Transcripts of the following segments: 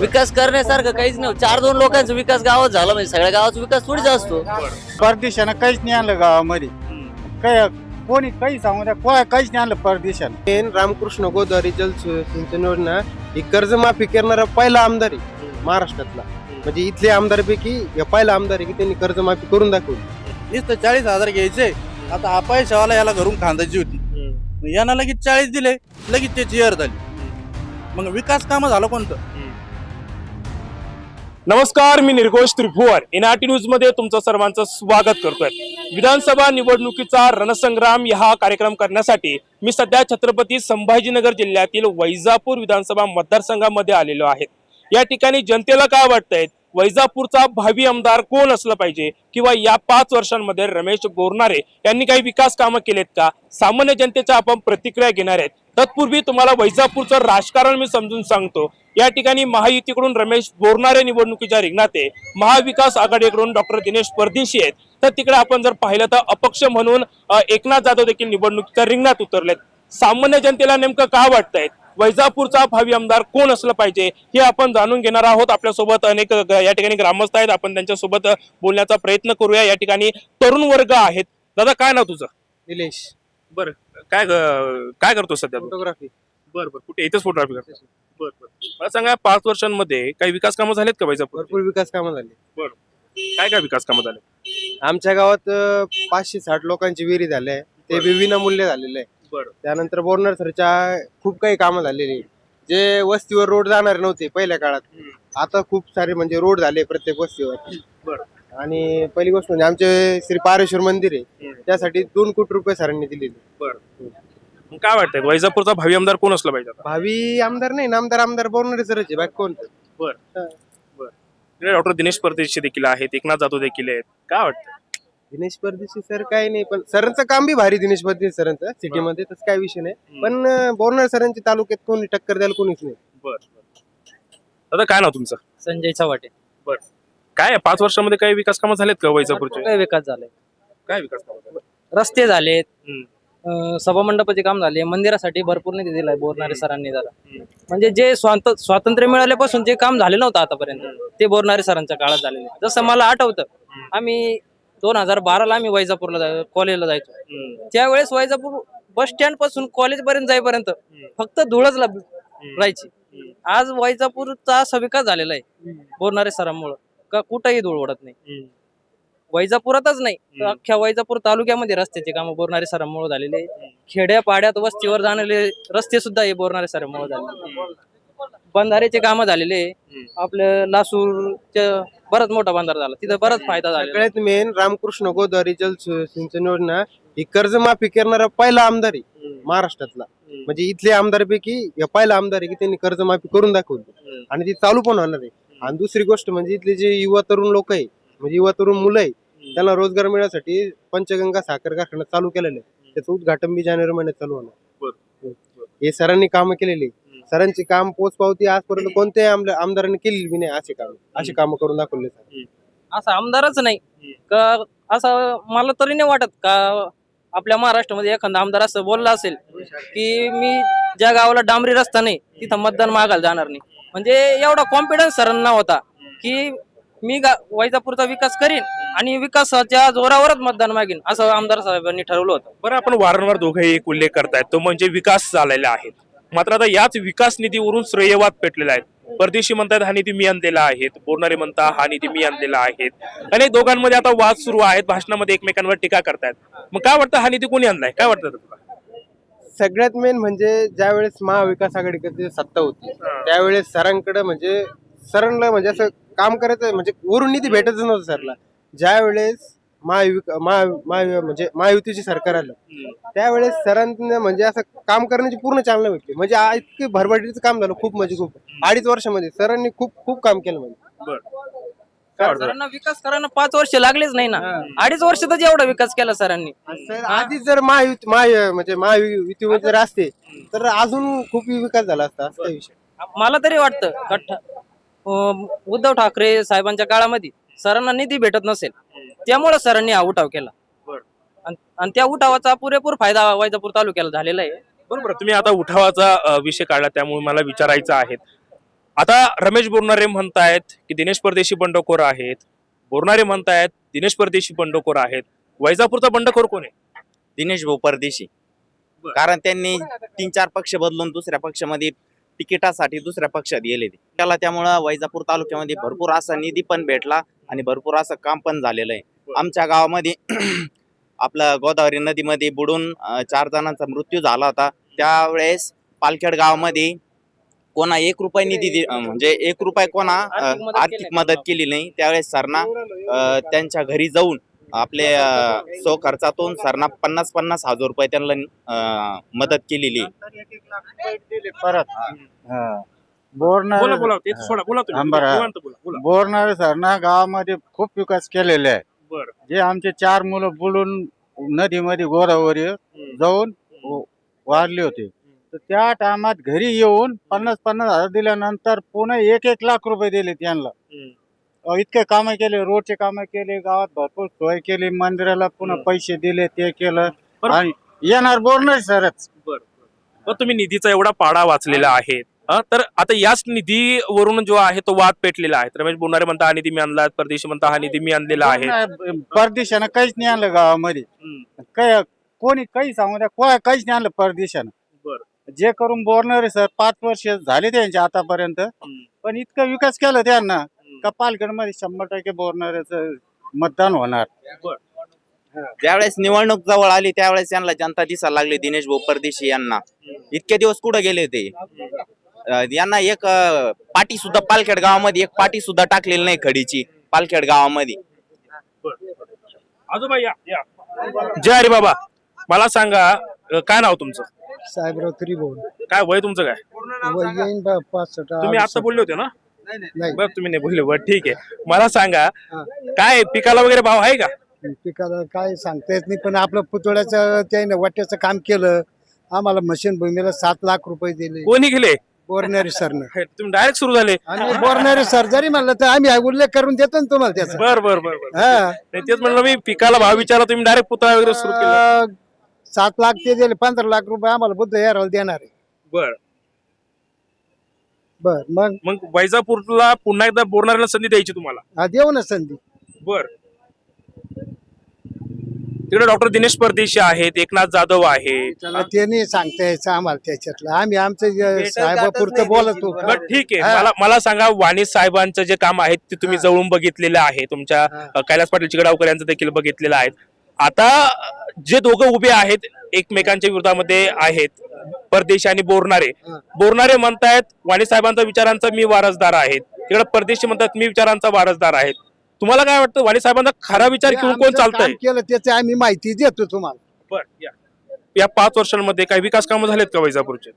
विकास करण्यासारखं काहीच नाही. चार दोन लोकांचा विकास गावात झाला म्हणजे सगळ्या गावाचा विकास थोडीच असतो. परदेशानं काहीच नाही आणलं गावामध्ये. काय कोणी काही सांगू द्या कोणा काहीच नाही आणलं परदेशानं. रामकृष्ण गोदावरी जल सिंचन योजना ही कर्जमाफी करणारा पहिला आमदार आहे महाराष्ट्रातला. म्हणजे इथल्या आमदारपैकी या पहिला आमदार आहे की त्यांनी कर्जमाफी करून दाखवली. नुसतं चाळीस हजार घ्यायचे. आता हा पैशावाला याला घरून खांदायची होती. यानं लगेच चाळीस दिले लगेच त्याची एअर झाली मग विकास कामं झालं कोणतं? नमस्कार मी निर्घोष त्रिभुवन. एनआरटी न्यूजमध्ये तुमचं सर्वांचं स्वागत करतोय. विधानसभा निवडणुकीचा रणसंग्राम हा कार्यक्रम करण्यासाठी मी सध्या छत्रपती संभाजीनगर जिल्ह्यातील वैजापूर विधानसभा मतदारसंघामध्ये आलेलो आहे. या ठिकाणी जनतेला काय वाटतंय? वैजापूरचा भावी आमदार कोण असलं पाहिजे? किंवा या पाच वर्षांमध्ये रमेश गोरनारे यांनी काही विकास कामं केलेत का? सामान्य जनतेच्या आपण प्रतिक्रिया घेणार आहेत. तत्पूर्वी तुम्हाला वैजापूरचं राजकारण मी समजून सांगतो. या ठिकाणी महायुतीकडून रमेश बोरनारे निवडणुकीच्या रिंगणात आहे. महाविकास आघाडीकडून डॉक्टर दिनेश परदेशी आहेत. तर तिकडे आपण जर पाहिलं तर अपक्ष म्हणून एकनाथ जाधव देखील निवडणुकीच्या रिंगणात उतरलेत. सामान्य जनतेला नेमकं का वाटतंय? वैजापूरचा भावी आमदार कोण असलं पाहिजे हे आपण जाणून घेणार आहोत. आपल्यासोबत अनेक या ठिकाणी ग्रामस्थ आहेत. आपण त्यांच्यासोबत बोलण्याचा प्रयत्न करूया. या ठिकाणी तरुण वर्ग आहेत. दादा काय नाव तुझं? निलेश. बरं. काय काय करतो सध्या फोटोग्राफी बरं बरं. कुठे? इथेच फोटोग्राफी करतो. बरं बरं. मला सांगा पाच वर्षांमध्ये काही विकास कामं झालेत का वैजापूर भरपूर विकास कामं झाली. काय काय विकास कामं झाले? आमच्या गावात अं, पाचशे साठ लोकांची विहिरी झाले ते बी विनामूल्य झालेलं आहे. बरं त्यानंतर बोरणार सरच्या खूप काही कामं झालेली आहे. जे वस्तीवर रोड जाणार नव्हते पहिल्या काळात. आता खूप सारे म्हणजे रोड झाले प्रत्येक वस्तीवर. बरं. आणि पहिली गोष्ट म्हणजे आमचे श्री पारेश्वर मंदिर आहे. त्यासाठी दोन कोटी रुपये सरांनी दिलेले. मग काय वाटतंय? वैजापूरचा भावी आमदार कोण असलं पाहिजे आता? भावी आमदार नाही नामदार आमदार बोरणारे सरच आहे बाकी कोण इकडे डॉक्टर दिनेश परदेशी देखील आहेत एकनाथ जाधव देखील आहेत. काय वाटतं दिनेश परदेशी सर काय नाही पण सरांचं काम बी भारी दिनेश परदेशी सरांचं. सिटीमध्ये तसं काय विषय नाही. पण बोरणार सरांच्या तालुक्यात कोणी टक्कर द्यायला कोणीच नाही. बरं दादा काय नाव तुमचं? संजय चव्हाटे. काय आहे, पाच वर्षामध्ये काही विकास कामं झालेत का वैजापूरचे? काय विकास झालाय काय विकास कामं झाले रस्ते झालेत. हम्म. अं, सभामंडपाचे काम झाले. मंदिरासाठी भरपूर निधी दिलाय बोरणारे सरांनी जरा. म्हणजे जे स्वात स्वातंत्र्य मिळाल्यापासून जे काम झाले नव्हतं आतापर्यंत ते बोरणारे सरांच्या काळात झालेले जसं मला आठवतं आम्ही दोन हजार बाराला आम्ही वैजापूरला जाय- कॉलेजला जायचो हम्म. त्यावेळेस वैजापूर बस स्टँडपासून कॉलेज पर्यंत जाईपर्यंत फक्त धुळच लाभ राहायची आज वैजापूरचा असा विकास झालेला आहे बोरणारे सरांमुळं का कुठंही धूळ उडत नाही. वैजापुरातच नाही तर. अख्ख्या वैजापूर तालुक्यामध्ये रस्त्याचे काम बोरणारे सरांमुळे झालेले आहे. खेड्या पाड्यात वस्तीवर जाणारे रस्ते सुद्धा हे बोरणारे सरांमुळे झाले बंधारेचे काम झालेले आहे. हम्म. आपलं लासूरच्या बराच मोठा बंधारा झाला. तिथं बराच फायदा झाला सगळ्यात मेन रामकृष्ण गोदावरी जल सिंचन योजना ही कर्जमाफी करणारा पहिला आमदार आहे महाराष्ट्रातला. म्हणजे इथल्या आमदारपैकी पहिला आमदार आहे की त्यांनी कर्जमाफी करून दाखवली. आणि ती चालू पण होणार आहे. आणि दुसरी गोष्ट म्हणजे इथले जे युवा तरुण लोक आहे म्हणजे युवा तरुण मुलं आहे त्यांना रोजगार मिळण्यासाठी पंचगंगा साखर कारखाना चालू केलेलं आहे त्याचं उद्घाटन बी जानेवारी महिन्यात चालू होणार. हे सरांनी कामं केलेली आहे. सरांची काम पोचपावती आजपर्यंत कोणत्याही आमदार- आमदारांनी केलेली बी नाही असे काम. असे कामं करून दाखवले सर. असा आमदारच नाही. का असं मला तरी नाही वाटत का आपल्या महाराष्ट्रामध्ये एखादा आमदार असं बोलला असेल की मी ज्या गावाला डांबरी रस्ता नाही तिथं मतदान मागायला जाणार नाही. म्हणजे एवढा कॉन्फिडन्स सरांना होता की मी गा वैजापूरचा विकास करीन आणि विकासाच्या जोरावरच मतदान मागीन असं आमदार साहेबांनी ठरवलं होतं. बरं आपण वारंवार दोघेही एक उल्लेख करतायत. तो म्हणजे विकास झालेला आहे. मात्र आता याच विकास निधीवरून श्रेयवाद पेटलेला आहे. परदेशी म्हणतात हा निधी मी आणलेला आहे. बोलणारे म्हणतात हा निधी मी आणलेला आहे. आणि दोघांमध्ये आता वाद सुरू आहेत भाषणामध्ये एकमेकांवर टीका करतायत. मग काय वाटतं हा निधी कोणी आणलाय? काय वाटतं तुला सगळ्यात मेन म्हणजे ज्या वेळेस महाविकास आघाडीकडे सत्ता होती त्यावेळेस सरांकडे म्हणजे सरांना म्हणजे असं काम करायचं म्हणजे वरून निधी भेटतच नव्हतं सरला ज्या महाविक महा महा- म्हणजे महायुतीची सरकार आलं. त्यावेळेस सरांना म्हणजे असं काम करण्याची पूर्ण चालना भेटली. म्हणजे आ- इतके भरभराटीचं काम झालं खूप म्हणजे खूप. अडीच वर्षामध्ये सरांनी खूप खूप काम केलं म्हणजे. काय वाटतं? सरांना विकास करायला पाच वर्ष लागलेच नाही ना. अडीच वर्षातच एवढा विकास केला सरांनी. सर आधीच जर महायुती महा म्हणजे महायुतीमध्ये जर असते तर अजून खूप विकास झाला असता असं काही विषय मला तरी वाटतं अं, उद्धव ठाकरे साहेबांच्या काळामध्ये सरांना निधी भेटत नसेल त्यामुळे सरांनी हा उठाव केला. बरं. आणि आणि त्या उठावाचा पुरेपूर फायदा वैजापूर तालुक्याला झालेला आहे. बरोबर तुम्ही आता उठावाचा विषय काढला त्यामुळे मला विचारायचं आहे. आता रमेश बोरणारे म्हणतायत की दिनेश परदेशी बंडखोर आहेत. बोरणारे म्हणतायत दिनेश परदेशी बंडखोर आहेत. वैजापूरचा बंडखोर कोण आहे? दिनेश भाऊ परदेशी. कारण त्यांनी तीन चार पक्ष बदलून दुसऱ्या पक्षामध्ये तिकिटासाठी दुसऱ्या पक्षात गेले त्याला त्यामुळं वैजापूर तालुक्यामध्ये भरपूर असा निधी पण भेटला. आणि भरपूर असं काम पण झालेलं आहे. आमच्या गावामध्ये आपलं गोदावरी नदीमध्ये बुडून चार जणांचा मृत्यू झाला होता. त्यावेळेस पालखेड गावामध्ये कोणा एक रुपये निधी म्हणजे एक रुपये कोणा आर्थिक मदत केली नाही. त्यावेळेस सरना त्यांच्या घरी जाऊन आपले सो खर्चातून सरना पन्नास पन्नास हजार रुपये त्यांना अं, मदत केलेली. परत. बोला बोरणार बोला ते सोडा बोला तुम्ही. बरं. निवांत बोला बोला. बोरणार सरना गावामध्ये खूप विकास केलेले आहे. बरं. जे आमचे चार मुलं बुडून नदीमध्ये गोदावरी जाऊन व- वारले होते. तर त्या टायमात घरी येऊन पन्नास पन्नास हजार दिल्यानंतर पुन्हा एक एक लाख रुपये दिले त्यांना अहो, इतके कामं केले रोडचे कामं केले गावात भरपूर सोय केली मंदिराला पुन्हा हम्म. पैसे दिले ते केलं. बरं. आणि येणार बोरणार सरच. बर तुम्ही निधीचा एवढा पाडा वाचलेला आहे? तर आता याच निधीवरून जो आहे तो वाद पेटलेला आहे. रमेश बोलणारे म्हणता हा निधी मी आणला परदेशी म्हणता हा निधी मी आणलेला आहे. परदेशानं काहीच नाही आणलं गावामध्ये. हम्म. काय कोणी काही सांगू द्या कोण काहीच नाही आणलं परदेशानं. बरं. जे करून बोरणारे सर पाच वर्ष झाले त्यांचे आतापर्यंत हम्म. पण इतका विकास केला त्यांना का पालघरमध्ये शंभर टक्के बोरणाऱ्याचं मतदान होणार. ज्यावेळेस निवडणूक जवळ आली त्यावेळेस त्यांना जनता दिसायला लागली दिनेश भाऊ परदेशी यांना. इतके दिवस कुठे गेले ते? यांना एक पाटी सुद्धा पालखेड गावामध्ये एक पाटी सुद्धा टाकलेली नाही खडीची पालखेड गावामध्ये. आजोबा या या. जय हरी बाबा. मला सांगा अ, काय नाव तुमचं? साहेबराव त्रिभुवन. काय वय तुमचं काय? येईन पासष्ट तुम्ही आता बोलले होते ना? नाही. बरं तुम्ही नाही बोलले बरं ठीक आहे. मला सांगा काय पिकाला वगैरे भाव आहे का? पिकाला काय सांगता येत नाही पण आपलं पुतळ्याचं त्याने वाट्याचं काम केलं. आम्हाला मशीन भूमीला सात लाख रुपये दिले. कोणी गेले बोरणारी सरनं. तुम्ही डायरेक्ट सुरू झाले. आणि बोरणारी सर जरी म्हणलं तर आम्ही उल्लेख करून देतो ना तुम्हाला त्याचा. बर बर बर बर. हा. नाही, तेच म्हणलं मी पिकाला भाव विचारला तुम्ही डायरेक्ट पुतळा वगैरे सुरू केला. अं, सात लाख ते दिले पंधरा लाख रुपये आम्हाला बुद्ध याराला देणार आहे. बर. बर मग? मग वैजापूरला पुन्हा एकदा बोलणाऱ्याला संधी द्यायची तुम्हाला. हा देऊ ना संधी. बर. तिकडे डॉक्टर दिनेश परदेशी आहेत एकनाथ जाधव आहे त्याला ते नाही सांगता यायचं आम्हाला त्याच्यातलं आम्ही आमचं साहेबापुरतं बोलतो बर ठीक आहे हा. मला मला सांगा वाणी साहेबांचं जे काम आहे ते तुम्ही. जवळून बघितलेलं आहे तुमच्या हा. कैलास पाटील चिगडावकर यांचं देखील बघितलेलं आहे आता जे दोघं उभे आहेत एकमेकांच्या विरोधामध्ये आहेत परदेशी आणि बोरणारे हा. बोरणारे म्हणतायत वाणी साहेबांच्या विचारांचा मी वारसदार आहेत तिकडे परदेशी म्हणतात मी विचारांचा वारसदार आहेत तुम्हाला काय वाटतं? वाणी साहेबांचा खरा विचार घेऊन कोण चालतंय? केलं त्याचं आम्ही माहिती देतो तुम्हाला. बर या. या पाच वर्षांमध्ये काही विकास कामं झालेत का वैजापूरचे?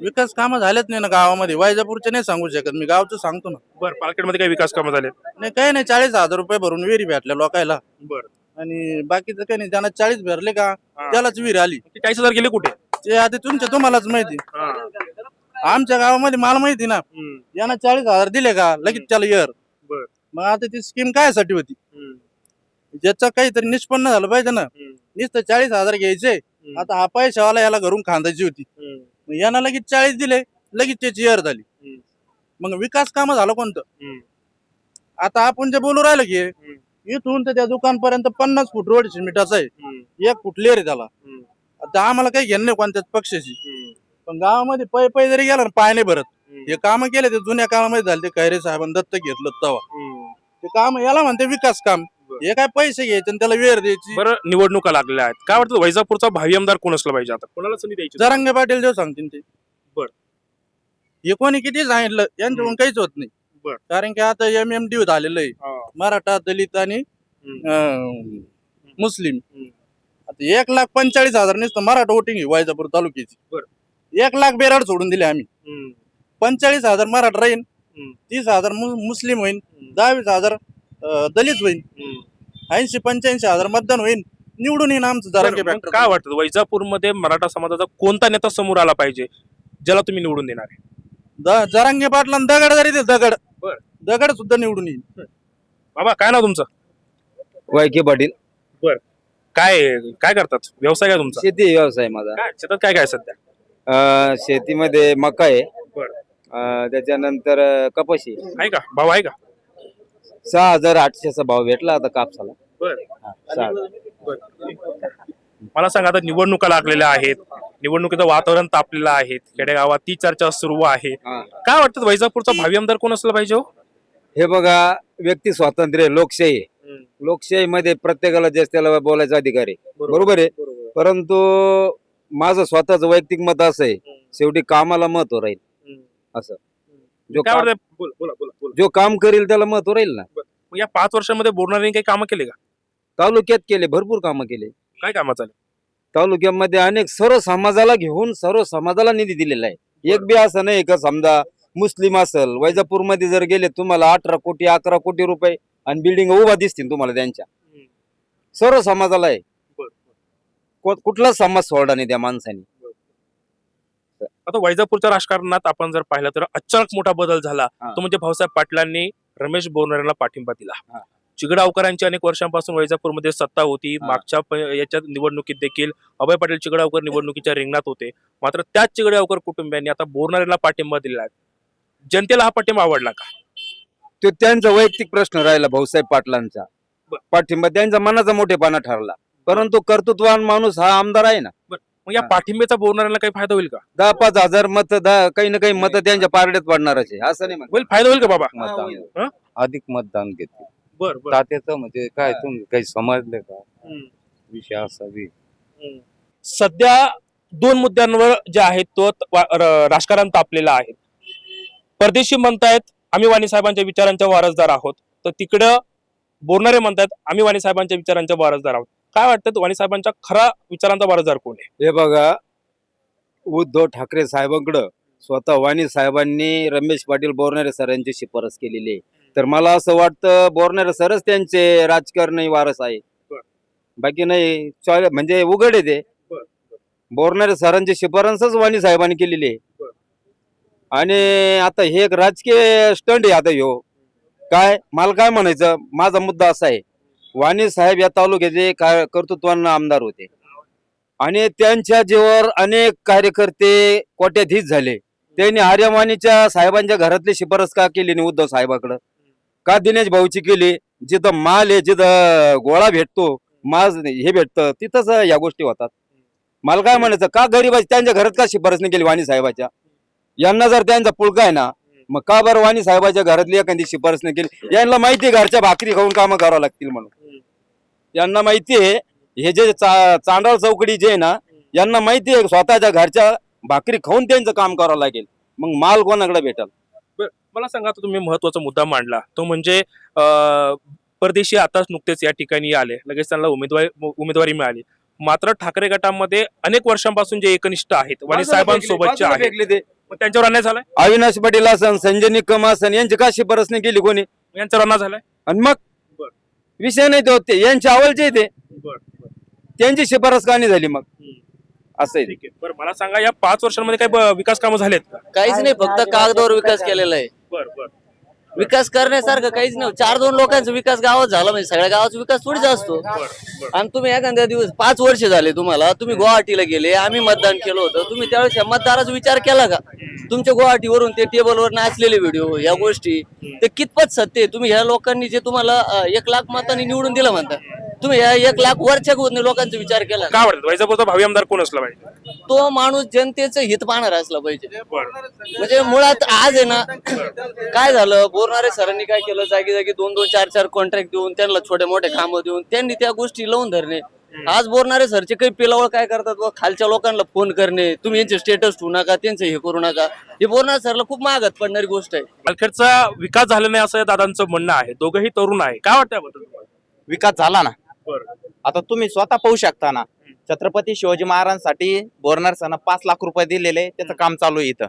विकास कामं झालेच नाही ना गावामध्ये. वैजापूरचे नाही सांगू शकत मी गावचं सांगतो ना. बर पालखेडमध्ये काही विकास कामं झालेत? नाही काही नाही चाळीस हजार रुपये भरून विहिरी भेटल्या लोकायला. बर. आणि बाकीचं काही नाही ज्यांना चाळीस भरले का त्यालाच विहीर आली. चाळीस हजार गेले कुठे? ते आता तुमच्या तुम्हालाच माहिती. आमच्या गावामध्ये मला माहिती ना. यांना चाळीस हजार दिले का लगेच त्याला येर. बर. मग आता ती स्कीम कायसाठी होती हम्म. ज्याचं काहीतरी निष्पन्न झालं पाहिजे ना. नुसतं चाळीस हजार घ्यायचे आता हा पैशावाला याला घरून खांदायची होती. मग यानं लगेच चाळीस दिले लगेच त्याची येर झाली. मग विकास काम झालं कोणतं. आता आपण जे बोलू राहिलो की. इथून तर त्या दुकानपर्यंत पन्नास फूट रोड सिमेंटाचा आहे. एक फूट लेर त्याला. आता आम्हाला काही घेणं नाही कोणत्याच पक्षाची. पण गावामध्ये पै पै जरी गेला ना पाय नाही भरत. हे काम केले ते जुन्या काळामध्ये झाले ते खैरे साहेबांनी दत्तक घेतलं हम्म. ते काम याला म्हणते विकास काम. हे काय पैसे घ्यायचे आणि त्याला वेळ द्यायची बरं निवडणुका लागलेल्या आहेत काय वाटतं वैजापूरचा भावी आमदार कोण असला पाहिजे आता कोणाला संधी द्यायची जरांगे पाटील जेव्हा सांगतील ते बरं. हे कोणी किती सांगितलं यांच्याकडून काहीच होत नाही बरं. कारण की आता एम एम डी झालेलं आहे. मराठा दलित आणि हम्म. अं, मुस्लिम हम्म. आता एक लाख पंचेचाळीस हजार नुसतं मराठा वोटिंग आहे वैजापूर तालुक्याची एक लाख बेराड सोडून दिले आम्ही हम्म. पंचेचाळीस हजार मराठा राहीन हम्म. तीस हजार मुस्लिम होईन दहावीस हजार दलित होईन. हम्म. ऐंशी पंच्याऐंशी हजार मतदान होईन. निवडून येईन आमचं जरांगे बरं, फॅक्टर काय वाटतं? वैजापूरमध्ये मराठा समाजाचा कोणता नेता समोर आला पाहिजे ज्याला तुम्ही निवडून देणार आहे? द- जरांगे पाटला दगड जरी ते दगड. बरं. दगड सुद्धा निवडून येईल बाबा काय नाव तुमचं? वायके पाटील. काय काय करतात? व्यवसाय काय तुमचा? शेती व्यवसाय माझा. काय शेतात काय काय सध्या? शेतीमध्ये मका आहे. बरं. अं, त्याच्यानंतर अं, कपाशी. आहे का? भाव आहे का? सहा हजार आठशेचा भाव भेटला आता कापसाला. बर. हा, सहा हजार. मला सांगा आता निवडणुका लागलेल्या आहेत निवडणुकीचं वातावरण तापलेलं आहे खेडेगावात ती चर्चा सुरू आहे. हा. काय वाटतं वैजापूरचा भावी आमदार कोण असलं पाहिजे हो? हे बघा व्यक्ती स्वातंत्र्य लोकशाही. आहे. लोकशाहीमध्ये प्रत्येकाला जास्त त्याला बोलायचा अधिकार आहे. बरोबर आहे. परंतु माझं स्वतःच वैयक्तिक मत असं आहे. शेवटी कामाला महत्त्व राहील. असं. जो काय काम- वाटतं बोल बोला बोला बोला. जो काम करेल त्याला महत्त्व राहील ना. मग या पाच वर्षामध्ये बोरणाऱ्यांनी काही कामं केले का? तालुक्यात केले भरपूर कामं केले. काय कामं झाले तालुक्यामध्ये अनेक सर्व समाजाला घेऊन सर्व समाजाला निधी दिलेला आहे. एक बी असं नाही का समजा मुस्लिम असेल वैजापूरमध्ये जर गेले तुम्हाला अठरा कोटी अकरा कोटी रुपये आणि बिल्डिंग उभा दिसतील तुम्हाला त्यांच्या. सर्व समाजाला आहे. कुठलाच समाज सोडला नाही त्या माणसाने. आता वैजापूरच्या राजकारणात आपण जर पाहिलं तर अचानक मोठा बदल झाला. तो म्हणजे भाऊसाहेब पाटलांनी रमेश बोरणाऱ्यांना पाठिंबा दिला. चिगडावकरांची अनेक वर्षांपासून वैजापूरमध्ये सत्ता होती. मागच्या याच्या निवडणुकीत देखील अभय पाटील चिगडावकर निवडणुकीच्या रिंगणात होते. मात्र त्याच चिगडावकर कुटुंबियांनी आता बोरणाऱ्यांना पाठिंबा दिला जनतेला हा पाठिंबा आवडला का? तो त्यांचा वैयक्तिक प्रश्न राहिला भाऊसाहेब पाटलांचा. पाठिंबा त्यांचा मनाचा मोठेपणा ठरला. परंतु कर्तृत्वान माणूस हा आमदार आहे ना. मग या. पाठिंब्याचा बोरणाऱ्यांना काही फायदा होईल का? दहा पाच हजार मत दहा काही ना काही मत त्यांच्या पारड्यात पडणारच आहे असं नाही म्हणत. होईल फायदा होईल का बाबा? मतदान. अधिक मतदान घेते. बर बर. तात्याचं म्हणजे काय तुम्ही काही समजले का? विषय असा बी. सध्या दोन मुद्द्यांवर जे आहेत तो त- वा- र- राजकारण तापलेलं आहे. परदेशी म्हणतायत आम्ही वाणी साहेबांच्या विचारांच्या वारसदार आहोत. तर तिकडं बोलणारे म्हणतायत आम्ही वाणी साहेबांच्या विचारांच्या वारसदार आहोत. काय वाटतं वाणी साहेबांच्या खरा विचारांचा वारसदार कोण आहे? हे बघा उद्धव ठाकरे साहेबांकडं स्वतः वाणी साहेबांनी रमेश पाटील बोरणारे सरांची शिफारस केलेली आहे. तर मला असं वाटतं बोरणारे सरच त्यांचे राजकारणी वारस आहे. बाकी नाही म्हणजे उघड आहे ते. बर, बोरणारे सरांची शिफारसच वाणी साहेबांनी केलेली आहे. आणि आता हे एक राजकीय स्टंट आहे आता ह्यो. काय? मला काय म्हणायचं? माझा मुद्दा असा आहे. वाणी साहेब या तालुक्याचे काय कर्तृत्वान आमदार होते. आणि त्यांच्या जीवावर अनेक कार्यकर्ते कोट्याधीश झाले. त्यांनी आर्यमानीच्या साहेबांच्या घरातली शिफारस का केली नाही उद्धव साहेबाकडं? का दिनेश भाऊची केली? जिथं माल आहे जिथं गोळा भेटतो माल हे भेटतं तिथंच या गोष्टी होतात. मला काय म्हणायचं का गरीब त्यांच्या घरात का शिफारस नाही केली वाणी साहेबाच्या? यांना जर त्यांचा पुळका आहे ना मग का बरं वाणी साहेबाच्या घरातली एखादी शिफारस नाही केली? यांना माहिती आहे घरच्या भाकरी खाऊन कामं करावं लागतील म्हणून. यांना माहिती आहे हे जे चा, चांडाळ चौकडी जे आहे ना यांना माहिती आहे स्वतःच्या घरच्या भाकरी खाऊन त्यांचं काम करावं लागेल. मग माल कोणाकडे भेटल? मला सांगा तुम्ही महत्त्वाचा मुद्दा मांडला. तो म्हणजे परदेशी आताच नुकतेच या ठिकाणी आले. लगेच त्यांना उमेदवारी उमेदवारी मिळाली. मात्र ठाकरे गटामध्ये अनेक वर्षांपासून जे एकनिष्ठ आहेत वाणी साहेबांसोबतचे आहेत. मग त्यांच्यावर अन्याय झालाय? अविनाश पाटील असन संजय निकम असन यांची का शिफारस नाही केली कोणी? यांच्यावर अन्याय झालाय? आणि मग? बर. विषय नाही तो ते यांच्या आवडचे ते. त्यांची शिफारस का नाही झाली मग? असं आहे ते. ठीक आहे. बरं मला सांगा या पाच वर्षांमध्ये काही ब- विकास कामं झालेत का? काहीच नाही फक्त कागदावर विकास केलेला आहे. बरं बरं. विकास करण्यासारखं काहीच नाही. चार दोन लोकांचा विकास गावात झाला म्हणजे सगळ्या गावाचा विकास थोडीच असतो. आणि तुम्ही एखाद्या दिवस पाच वर्ष झाले तुम्हाला तुम्ही गुवाहाटीला गेले आम्ही मतदान केलं होतं. तुम्ही त्यावेळेस मतदाराचा विचार केला का? तुमच्या गुवाहाटीवरून ते टेबलवर नाचलेले व्हिडिओ या गोष्टी ते कितपत सत्य तुम्ही ह्या लोकांनी जे तुम्हाला एक लाख मतांनी निवडून दिलं म्हणता. तुम्ही या एक लाख वरच्या गो- लोकांचा विचार केला. का? काय वाटतं? वैजापूरचा भावी आमदार कोण असला पाहिजे? तो माणूस जनतेचं हित पाहणार असला पाहिजे. बरं. म्हणजे मुळात आज आहे ना काय झालं? बोरणारे सरांनी काय केलं? जागी जागी दोन दोन चार चार कॉन्ट्रॅक्ट देऊन त्यांना छोटे मोठे कामं देऊन त्यांनी त्या गोष्टी लावून धरणे. आज बोरणारे सरचे काही पिलावळ काय करतात बुवा, खालच्या लोकांना फोन करणे. तुम्ही यांचे स्टेटस ठेवू नका त्यांचं हे करू नका. हे बोरणारे सरला खूप महागात पडणारी गोष्ट आहे. पालखेडचा विकास झाला नाही असं या दादांचं म्हणणं आहे. दोघंही तरुण आहे. काय वाटतं याबद्दल तुम्हाला? विकास झाला ना. आता तुम्ही स्वतः पाहू शकता ना छत्रपती शिवाजी महाराजांसाठी बोरणार सण पाच लाख रुपये दिलेले त्याचं काम चालू आहे इथं.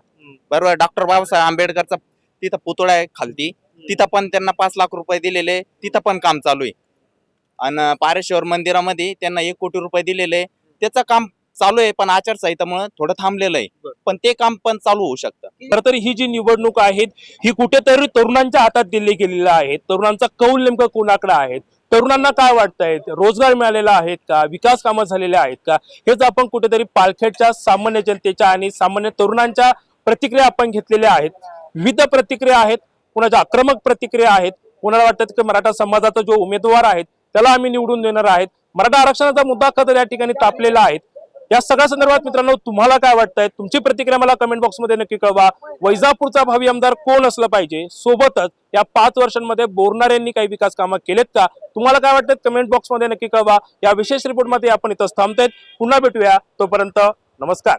बरोबर डॉक्टर बाबासाहेब आंबेडकरचा तिथं पुतळा आहे खालती. तिथं पण त्यांना पाच लाख रुपये दिलेले तिथं पण काम चालू आहे. आणि पारेश्वर मंदिरामध्ये त्यांना एक कोटी रुपये दिलेले त्याचं काम चालू आहे पण आचारसंहितामुळे थोडं थांबलेलं आहे. पण ते काम पण चालू होऊ शकतं. खरं तर ही जी निवडणूक आहेत ही कुठेतरी तरुणांच्या हातात दिली गेलेली आहे. तरुणांचा कौल नेमकं कोणाकडे आहेत तरुणांना काय वाटतंय? रोजगार मिळालेला आहेत का? विकास कामं झालेले आहेत का? हेच आपण कुठेतरी पालखेडच्या सामान्य जनतेच्या आणि सामान्य तरुणांच्या प्रतिक्रिया आपण घेतलेल्या आहेत. विविध प्रतिक्रिया आहेत कुणाच्या आक्रमक प्रतिक्रिया आहेत कुणाला वाटतं की मराठा समाजाचा जो उमेदवार आहेत त्याला आम्ही निवडून देणार आहेत. मराठा आरक्षणाचा मुद्दा खतर या ठिकाणी तापलेला आहे. या सगळ्या संदर्भात मित्रांनो तुम्हाला काय वाटतंय? तुमची प्रतिक्रिया मला कमेंट बॉक्समध्ये नक्की कळवा. वैजापूरचा भावी आमदार कोण असलं पाहिजे? सोबतच या पाच वर्षांमध्ये बोरणाऱ्यांनी काही विकास कामं केलेत का? तुम्हाला काय वाटतं? कमेंट बॉक्समध्ये नक्की कळवा. या विशेष रिपोर्टमध्ये आपण इथं थांबतायत पुन्हा भेटूया. तोपर्यंत नमस्कार.